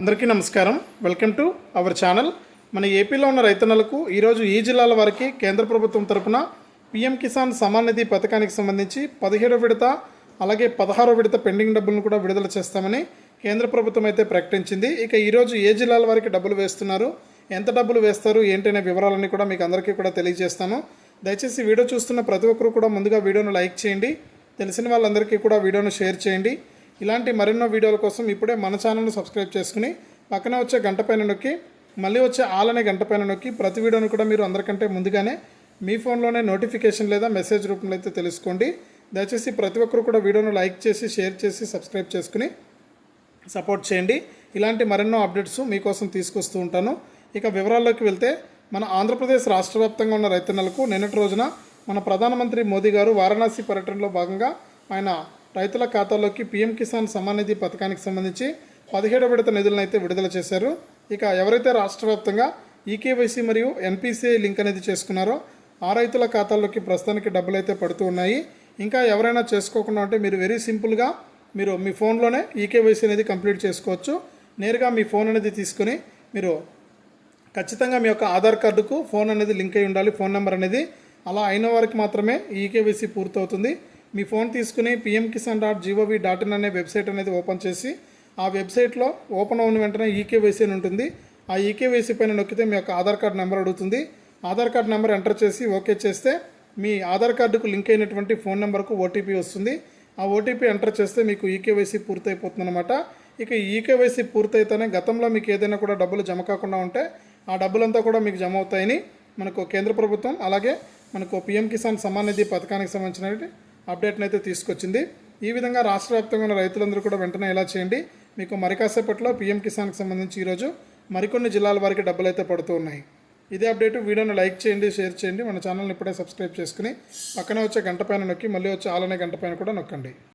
అందరికీ నమస్కారం. Welcome to our channel. మన ఏపీలో ఉన్న రైతన్నలకు ఈరోజు ఈ జిల్లాల వారికి కేంద్ర ప్రభుత్వం తరపున పీఎం కిసాన్ సమాన్ నిధి పథకానికి సంబంధించి పదిహేడో విడత అలాగే పదహారో విడత పెండింగ్ డబ్బులను కూడా విడుదల చేస్తామని కేంద్ర ప్రభుత్వం అయితే ప్రకటించింది. ఇక ఈరోజు ఏ జిల్లాల వారికి డబ్బులు వేస్తున్నారు ఎంత డబ్బులు వేస్తారు ఏంటనే వివరాలన్నీ కూడా మీకు అందరికీ కూడా తెలియజేస్తాను. దయచేసి వీడియో చూస్తున్న ప్రతి ఒక్కరు కూడా ముందుగా వీడియోను లైక్ చేయండి. తెలిసిన వాళ్ళందరికీ కూడా వీడియోను షేర్ చేయండి. ఇలాంటి మరెన్నో వీడియోల కోసం ఇప్పుడే మన ఛానల్ను సబ్స్క్రైబ్ చేసుకుని పక్కన వచ్చే గంట పైన నొక్కి మళ్ళీ వచ్చే ఆల్ అనే గంట పైన నొక్కి ప్రతి వీడియోను కూడా మీరు అందరికంటే ముందుగానే మీ ఫోన్లోనే నోటిఫికేషన్ లేదా మెసేజ్ రూపంలో అయితే తెలుసుకోండి. దయచేసి ప్రతి ఒక్కరు కూడా వీడియోను లైక్ చేసి షేర్ చేసి సబ్స్క్రైబ్ చేసుకుని సపోర్ట్ చేయండి. ఇలాంటి మరెన్నో అప్డేట్స్ మీకోసం తీసుకొస్తూ ఉంటాను. ఇక వివరాల్లోకి వెళ్తే మన ఆంధ్రప్రదేశ్ రాష్ట్ర వ్యాప్తంగా ఉన్న రైతన్నలకు నిన్నటి రోజున మన ప్రధానమంత్రి మోదీ గారు వారణాసి పర్యటనలో భాగంగా ఆయన రైతుల ఖాతాలోకి పీఎం కిసాన్ సమ్మాన్ నిధి పథకానికి సంబంధించి పదిహేడో విడత నిధులను అయితే విడుదల చేశారు. ఇక ఎవరైతే రాష్ట్ర వ్యాప్తంగా ఈకేవైసీ మరియు ఎన్పిసిఐ లింక్ అనేది చేసుకున్నారో ఆ రైతుల ఖాతాల్లోకి ప్రస్తుతానికి డబ్బులు అయితే పడుతూ ఉన్నాయి. ఇంకా ఎవరైనా చేసుకోకుండా ఉంటే మీరు వెరీ సింపుల్గా మీరు మీ ఫోన్లోనే ఈకేవైసీ అనేది కంప్లీట్ చేసుకోవచ్చు. నేరుగా మీ ఫోన్ అనేది తీసుకొని మీరు ఖచ్చితంగా మీ యొక్క ఆధార్ కార్డుకు ఫోన్ అనేది లింక్ అయి ఉండాలి ఫోన్ నెంబర్ అనేది. అలా అయిన వారికి మాత్రమే ఈకేవైసీ పూర్తవుతుంది. మీ ఫోన్ తీసుకుని PM Kisan dot G O V dot in అనే వెబ్సైట్ అనేది ఓపెన్ చేసి ఆ వెబ్సైట్లో ఓపెన్ అయిన వెంటనే ఈకేవైసీ అని ఉంటుంది. ఆ ఈకేవైసీ పైన నొక్కితే మీ యొక్క ఆధార్ కార్డు నెంబర్ అడుగుతుంది. ఆధార్ కార్డు నెంబర్ ఎంటర్ చేసి ఓకే చేస్తే మీ ఆధార్ కార్డుకు లింక్ అయినటువంటి ఫోన్ నెంబర్కు ఓటీపీ వస్తుంది. ఆ ఓటీపీ ఎంటర్ చేస్తే మీకు ఈకేవైసీ పూర్తయిపోతుందన్నమాట. ఇక ఈ ఈకేవైసీ పూర్తయితేనే గతంలో మీకు ఏదైనా కూడా డబ్బులు జమ కాకుండా ఉంటే ఆ డబ్బులంతా కూడా మీకు జమ అవుతాయని మనకు కేంద్ర ప్రభుత్వం అలాగే మనకు పిఎం కిసాన్ సమ్మాన్ నిధి పథకానికి సంబంధించిన అప్డేట్ని అయితే తీసుకొచ్చింది. ఈ విధంగా రాష్ట్ర వ్యాప్తంగా ఉన్న రైతులందరూ కూడా వెంటనే ఇలా చేయండి. మీకు మరి కాసేపట్లో పిఎం కిసాన్కి సంబంధించి ఈరోజు మరికొన్ని జిల్లాల వారికి డబ్బులు అయితే పడుతూ ఉన్నాయి. ఇదే అప్డేట్. వీడియోని లైక్ చేయండి షేర్ చేయండి. మన ఛానల్ని ఇప్పుడే సబ్స్క్రైబ్ చేసుకుని పక్కనే వచ్చే గంట పైన నొక్కి మళ్ళీ వచ్చే ఆలనే గంట పైన కూడా నొక్కండి.